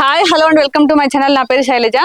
Hi hello and welcome to my channel నా పేరు శైలజ.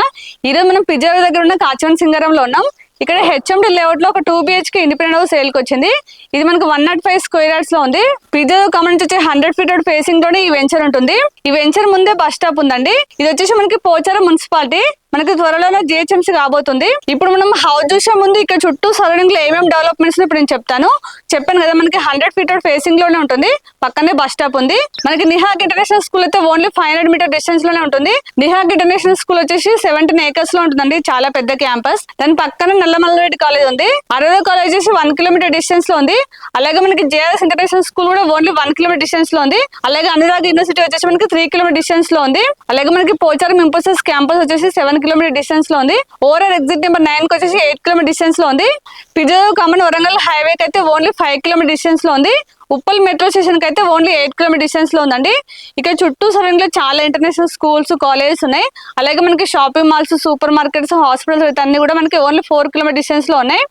ఈరోజు మనం పిజ్జా దగ్గర ఉన్న కాచవన్ సింగరంలో ఉన్నాం. ఇక్కడ హెచ్ఎండి లేఅవుట్లో ఒక టూ బిహెచ్కే ఇండిపెండెంట్ హౌస్ సేల్కి వచ్చింది. ఇది మనకు వన్ నాట్ ఫైవ్ స్క్వేర్ యార్డ్స్లో ఉంది. పిజ్జా కమెంట్ వచ్చి హండ్రెడ్ ఫీట్ ఫేసింగ్ తోనే ఈ వెంచర్ ఉంటుంది. ఈ వెంచర్ ముందే బస్ స్టాప్ ఉందండి. ఇది వచ్చేసి మనకి పోచారం మున్సిపాలిటీ. మనకి త్వరలోనే జిహెచ్ఎంసీ రాబోతుంది ఇప్పుడు మనం హౌస్ చూసే ముందు ఇక్కడ చుట్టూ సరౌండింగ్లో ఏమేమి డెవలప్మెంట్స్ ఇప్పుడు నేను చెప్తాను. చెప్పాను కదా మనకి హండ్రెడ్ ఫీటర్ ఫేసింగ్లోనే ఉంటుంది. పక్కనే బస్ స్టాప్ ఉంది. మనకి నిహాక్ ఇంటర్నేషనల్ స్కూల్ అయితే ఓన్లీ ఫైవ్ హండ్రెడ్ మీటర్ డిస్టెన్స్లోనే ఉంటుంది. నిహాక్ ఇంటర్నేషనల్ స్కూల్ వచ్చేసి సెవెంటీన్ ఏకర్స్లో ఉంటుందండి. చాలా పెద్ద క్యాంపస్. దాని పక్కన నల్లమల్లారెడ్డి కాలేజ్ ఉంది. అరవై కాలేజ్ వచ్చేసి వన్ కిలోమీటర్ డిస్టెన్స్లో ఉంది. అలాగే మనకి జేఎస్ ఇంటర్నేషనల్ స్కూల్ కూడా ఓన్లీ వన్ కిలోమీటర్ డిస్టెన్స్లో ఉంది. అలాగే అనురాగ్ యూనివర్సిటీ వచ్చేసి మనకి త్రీ కిలోమీటర్ డిస్టెన్స్లో ఉంది. అలాగే మనకి పోచారం ఇంపోసిస్ క్యాంపస్ వచ్చేసి సెవెన్ కిలోమీటర్ డిస్టెన్స్లో ఉంది. ఓవరాల్ ఎగ్జిట్ నెంబర్ నైన్కి వచ్చేసి ఎయిట్ కిలోమీటర్ డిస్టెన్స్లో ఉంది. పిజో కమన్ వరంగల్ హైవే కి అయితే ఓన్లీ ఫైవ్ కిలోమీటర్ డిస్టెన్స్లో ఉంది. ఉప్పల్ మెట్రో స్టేషన్కి అయితే ఓన్లీ ఎయిట్ కిలోమీటర్ డిస్టెన్స్లో ఉందండి. ఇక్కడ చుట్టూ సరౌండింగ్ చాలా ఇంటర్నేషనల్ స్కూల్స్ కాలేజెస్ ఉన్నాయి. అలాగే మనకి shopping malls supermarkets hospitals అయితే అన్ని కూడా మనకి ఓన్లీ ఫోర్ కిలోమీటర్ డిస్టెన్స్లో ఉన్నాయి.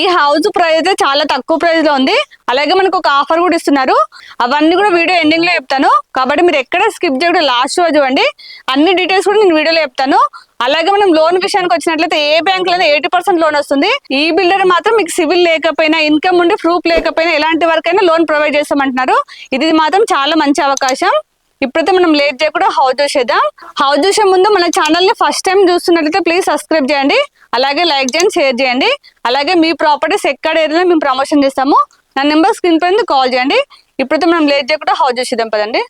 ఈ హౌస్ ప్రైస్ అయితే చాలా తక్కువ ప్రైస్లో ఉంది. అలాగే మనకు ఒక ఆఫర్ కూడా ఇస్తున్నారు. అవన్నీ కూడా వీడియో ఎండింగ్లో చెప్తాను. కాబట్టి మీరు ఎక్కడ స్కిప్ చేయకుండా లాస్ట్ రోజు చూడండి అన్ని డీటెయిల్స్ కూడా నేను వీడియోలో చెప్తాను. అలాగే మనం లోన్ విషయానికి వచ్చినట్లయితే ఏ బ్యాంక్లో ఎయిటీ పర్సెంట్ లోన్ వస్తుంది. ఈ బిల్డర్ మాత్రం మీకు సివిల్ లేకపోయినా ఇన్కమ్ ఉండి ప్రూఫ్ లేకపోయినా ఎలాంటి వరకైనా లోన్ ప్రొవైడ్ చేస్తామంటున్నారు. ఇది మాత్రం చాలా మంచి అవకాశం. ఇప్పుడైతే మనం లేట్ చేయకుండా హౌస్ చూసేద్దాం హౌస్ చూసే ముందు మన ఛానల్ని ఫస్ట్ టైం చూస్తున్నట్లయితే ప్లీజ్ సబ్స్క్రైబ్ చేయండి. అలాగే లైక్ చేయండి షేర్ చేయండి. అలాగే మీ ప్రాపర్టీస్ ఎక్కడ ఏరియాలో మేము ప్రమోషన్ చేస్తాము. నా నెంబర్ స్క్రీన్ పైన కాల్ చేయండి. ఇప్పుడైతే మనం లేట్ చేయకుండా హౌస్ చూసేద్దాం పదండి.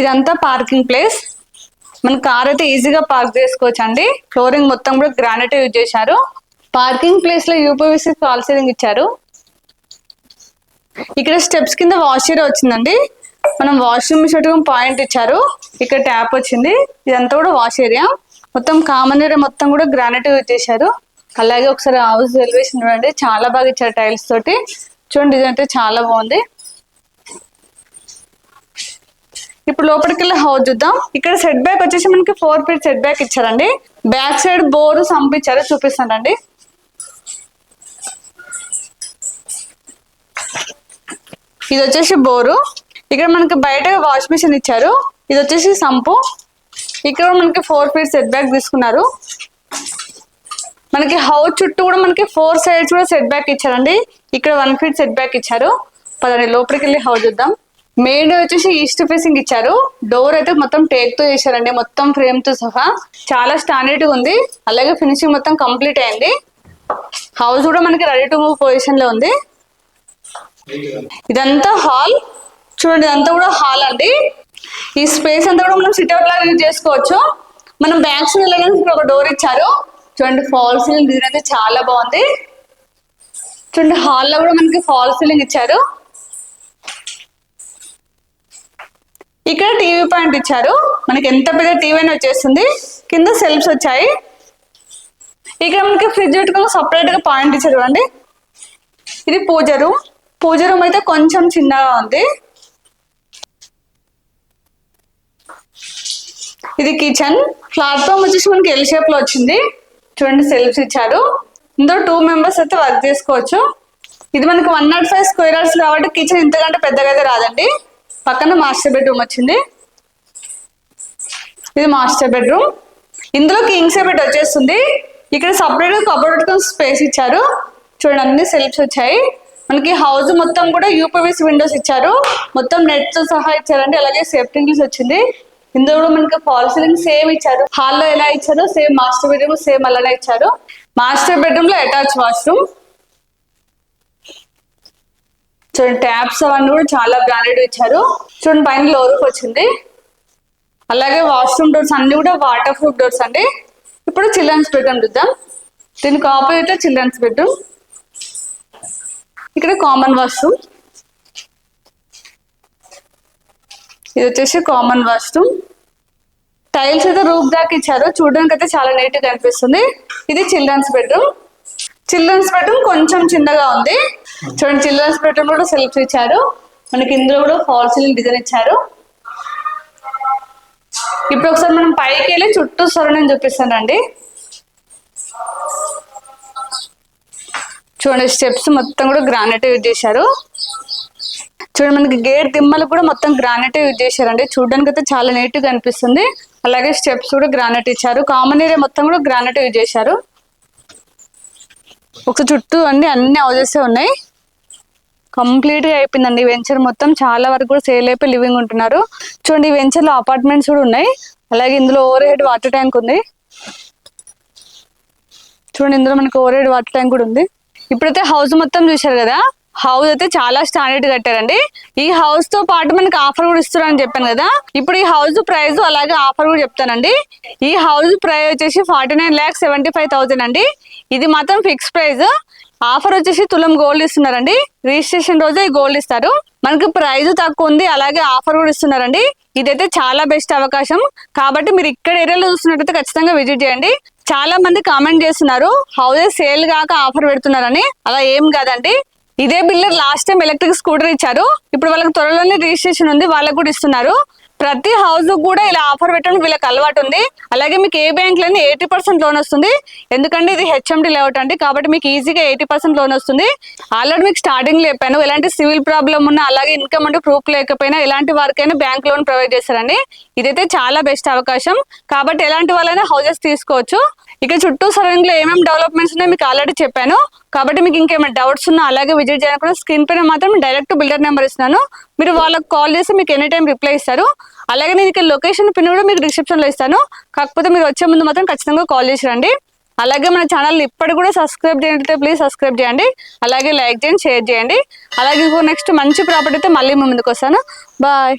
ఇదంతా పార్కింగ్ ప్లేస్. మన కార్ అయితే ఈజీగా పార్క్ చేసుకోవచ్చు అండి ఫ్లోరింగ్ మొత్తం కూడా గ్రానైట్ యూజ్ చేశారు. పార్కింగ్ ప్లేస్లో యూపీవీసీ ఫాల్ సీలింగ్ ఇచ్చారు. ఇక్కడ స్టెప్స్ కింద వాష్ ఏరియా వచ్చిందండి. మనం వాష్రూమ్ పెట్టుకుని పాయింట్ ఇచ్చారు. ఇక్కడ ట్యాప్ వచ్చింది. ఇదంతా కూడా వాష్ ఏరియా. మొత్తం కామన్ ఏరియా మొత్తం కూడా గ్రానైట్ యూజ్ చేశారు. అలాగే ఒకసారి హౌస్ ఎలివేషన్ చూడండి. చాలా బాగా ఇచ్చారు టైల్స్ తోటి. చూడండి ఇదంటే చాలా బాగుంది. ఇప్పుడు లోపలికి వెళ్ళి హౌస్ చూద్దాం. ఇక్కడ సెట్ బ్యాక్ వచ్చేసి మనకి ఫోర్ ఫీట్ సెట్ బ్యాక్ ఇచ్చారండి. బ్యాక్ సైడ్ బోర్ సంపించారు చూపిస్తానండి. ఇది వచ్చేసి బోరు. ఇక్కడ మనకి బయట వాష్ మిషన్ ఇచ్చారు. ఇది వచ్చేసి సంపు. ఇక్కడ మనకి ఫోర్ ఫీట్ సెట్ బ్యాక్ తీసుకున్నారు. మనకి హౌస్ చుట్టూ కూడా మనకి ఫోర్ సైడ్స్ కూడా సెట్ బ్యాక్ ఇచ్చారండి. ఇక్కడ వన్ ఫీట్ సెట్ బ్యాక్ ఇచ్చారు. పదండి లోపలికి వెళ్ళి హౌస్ చూద్దాం. మెయిన్ వచ్చేసి ఈస్ట్ ఫేసింగ్ ఇచ్చారు. డోర్ అయితే మొత్తం టేక్తో చేశారండి. మొత్తం ఫ్రేమ్తో సహా. చాలా స్టాండర్డ్గా ఉంది. అలాగే ఫినిషింగ్ మొత్తం కంప్లీట్ అయింది. హౌస్ కూడా మనకి రెడీ టు మూవ్ పొజిషన్లో ఉంది. ఇదంతా హాల్ చూడండి ఇదంతా కూడా హాల్ అండి. ఈ స్పేస్ అంతా కూడా మనం సిట్అవుట్ లాగా యూజ్ చేసుకోవచ్చు. మనం బ్యాక్స్ వెళ్ళడానికి ఒక డోర్ ఇచ్చారు. చూడండి ఫాల్ సీలింగ్ డిజైన్ అయితే చాలా బాగుంది. చూడండి హాల్లో కూడా మనకి ఫాల్ సీలింగ్ ఇచ్చారు. ఇక్కడ టీవీ పాయింట్ ఇచ్చారు. మనకి ఎంత పెద్ద టీవీ అని వచ్చేస్తుంది. కింద సెల్ఫ్స్ వచ్చాయి. ఇక్కడ మనకి ఫ్రిడ్జ్ పెట్టుకుని సపరేట్గా పాయింట్ ఇచ్చారు చూడండి. ఇది పూజ రూమ్. పూజ రూమ్ అయితే కొంచెం చిన్నగా ఉంది. ఇది కిచెన్. ప్లాట్ఫామ్ వచ్చేసి మనకి ఎల్ షేప్లో వచ్చింది. చూడండి సెల్ఫ్స్ ఇచ్చారు. ఇందులో టూ మెంబర్స్ అయితే వర్క్ చేసుకోవచ్చు. ఇది మనకి వన్ నాట్ ఫైవ్ స్క్వేర్ కాబట్టి కిచెన్ ఇంతకంటే పెద్దగా అయితే రాదండి. పక్కన మాస్టర్ బెడ్రూమ్ వచ్చింది. ఇది మాస్టర్ బెడ్రూమ్. ఇందులో కింగ్ బెడ్ వచ్చేస్తుంది. ఇక్కడ సపరేట్ కబోర్డ్తో స్పేస్ ఇచ్చారు. చూడండి అన్ని సెల్ఫ్స్ వచ్చాయి. మనకి హౌస్ మొత్తం కూడా యూపీవీసీ విండోస్ ఇచ్చారు. మొత్తం నెట్తో సహా ఇచ్చారండి. అలాగే సేఫ్టీ ఇంగ్లీష్ వచ్చింది. ఇందులో కూడా మనకి ఫాల్ సీలింగ్ సేమ్ ఇచ్చారు. హాల్లో ఎలా ఇచ్చారో సేమ్ మాస్టర్ బెడ్రూమ్ సేమ్ అలానే ఇచ్చారు. మాస్టర్ బెడ్రూమ్లో అటాచ్ వాష్రూమ్ చూడండి ట్యాప్స్ అవన్నీ కూడా చాలా బ్రాండెడ్ ఇచ్చారు. చూడండి పైన లోరూఫ్ వచ్చింది. అలాగే వాష్రూమ్ డోర్స్ అన్ని కూడా వాటర్ ప్రూఫ్ డోర్స్ అండి. ఇప్పుడు చిల్డ్రన్స్ బెడ్రూమ్ చూద్దాం. దీనికి ఆపోజిట్ చిల్డ్రన్స్ బెడ్రూమ్ ఇక్కడ కామన్ వాష్రూమ్ ఇది వచ్చేసి కామన్ వాష్రూమ్ టైల్స్ అయితే రూప్ దాకా ఇచ్చారు. చూడడానికి అయితే చాలా నీట్గా అనిపిస్తుంది ఇది చిల్డ్రన్స్ బెడ్రూమ్ చిల్డ్రన్స్ బెడ్రూమ్ కొంచెం చిన్నగా ఉంది. చూడండి చిల్డ్రన్స్ బెడ్రూమ్ కూడా సెల్ఫ్ ఇచ్చారు. మనకి ఇందులో కూడా ఫాల్ సీలింగ్ డిజైన్ ఇచ్చారు. ఇప్పుడు ఒకసారి మనం పైకి వెళ్ళి చుట్టూ సొరణ చూపిస్తానండి. చూడండి స్టెప్స్ మొత్తం కూడా గ్రానైట్ యూజ్ చేశారు చూడండి మనకి గేట్ దిమ్మలు కూడా మొత్తం గ్రానైట్ యూజ్ చేశారండి చూడడానికి అయితే చాలా నీట్గా అనిపిస్తుంది. అలాగే స్టెప్స్ కూడా గ్రానైట్ ఇచ్చారు. కామన్ ఏరియా మొత్తం కూడా గ్రానైట్ యూజ్ చేశారు ఒక చుట్టూ అన్ని అన్ని హౌజెస్ ఉన్నాయి. కంప్లీట్గా అయిపోయిందండి వెంచర్ మొత్తం చాలా వరకు కూడా సేల్ అయిపోయి లివింగ్ ఉంటున్నారు. చూడండి ఈ వెంచర్లో అపార్ట్మెంట్స్ కూడా ఉన్నాయి. అలాగే ఇందులో ఓవర్ హెడ్ వాటర్ ట్యాంక్ ఉంది. చూడండి ఇందులో మనకి ఓవర్ హెడ్ వాటర్ ట్యాంక్ కూడా ఉంది. ఇప్పుడైతే హౌస్ మొత్తం చూశారు కదా? హౌస్ అయితే చాలా స్టాండర్డ్ కట్టారండి. ఈ హౌస్తో పాటు మనకి ఆఫర్ కూడా ఇస్తున్నారని చెప్పాను కదా. ఇప్పుడు ఈ హౌస్ ప్రైస్ అలాగే ఆఫర్ కూడా చెప్తానండి. ఈ హౌస్ ప్రైస్ వచ్చేసి forty nine lakh seventy five thousand అండి. ఇది మాత్రం ఫిక్స్ ప్రైస్ ఆఫర్ వచ్చేసి తులం గోల్డ్ ఇస్తున్నారండి. రిజిస్ట్రేషన్ రోజే ఈ గోల్డ్ ఇస్తారు. మనకి ప్రైస్ తక్కువ ఉంది అలాగే ఆఫర్ కూడా ఇస్తున్నారండి. ఇదైతే చాలా బెస్ట్ అవకాశం. కాబట్టి మీరు ఇక్కడ ఏరియాలో చూస్తున్నట్టయితే ఖచ్చితంగా విజిట్ చేయండి. చాలా మంది కామెంట్ చేస్తున్నారు హౌసెస్ సేల్ కాక ఆఫర్ పెడుతున్నారని. అలా ఏం కాదండి. ఇదే builder last time electric scooter ఇచ్చారు. ఇప్పుడు వాళ్ళకి త్వరలోనే రిజిస్ట్రేషన్ ఉంది వాళ్ళకి కూడా ఇస్తున్నారు. ప్రతి హౌస్ కూడా ఇలా ఆఫర్ పెట్టడం వీళ్ళకి అలవాటు ఉంది. అలాగే మీకు ఏ బ్యాంక్లోనే ఎయిటీ పర్సెంట్ లోన్ వస్తుంది. ఎందుకంటే ఇది హెచ్ఎండి లేఅవుట్ అండి కాబట్టి మీకు ఈజీగా ఎయిటీ పర్సెంట్ లోన్ వస్తుంది. ఆల్రెడీ మీకు స్టార్టింగ్ చెప్పాను ఎలాంటి సివిల్ ప్రాబ్లం ఉన్నా అలాగే ఇన్కమ్ అంటే ప్రూఫ్ లేకపోయినా ఎలాంటి వారికైనా బ్యాంక్ లోన్ ప్రొవైడ్ చేస్తారండి. ఇదైతే చాలా బెస్ట్ అవకాశం. కాబట్టి ఎలాంటి వాళ్ళైనా హౌజెస్ తీసుకోవచ్చు. ఇక చుట్టూ సరౌండింగ్లో ఏమేమి డెవలప్మెంట్స్ ఉన్నాయో మీకు ఆల్రెడీ చెప్పాను. కాబట్టి మీకు ఇంకేమైనా డౌట్స్ ఉన్నా అలాగే విజిట్ చేయకుండా స్క్రీన్ పైన మాత్రం డైరెక్ట్ బిల్డర్ నెంబర్ ఇస్తున్నాను. మీరు వాళ్ళకి కాల్ చేసి మీకు ఎనీ టైం రిప్లై ఇస్తారు. అలాగే నేను ఇక్కడ లొకేషన్ పిన్ కూడా మీకు డిస్క్రిప్షన్లో ఇస్తాను. కాకపోతే మీరు వచ్చే ముందు మాత్రం ఖచ్చితంగా కాల్ చేసి రండి. అలాగే మన ఛానల్ ఇప్పటి కూడా సబ్స్క్రైబ్ చేయండి ప్లీజ్ సబ్స్క్రైబ్ చేయండి. అలాగే లైక్ చేయండి షేర్ చేయండి. అలాగే ఇంకో నెక్స్ట్ మంచి ప్రాపర్టీ అయితే మళ్ళీ ముందుకు వస్తాను. బాయ్.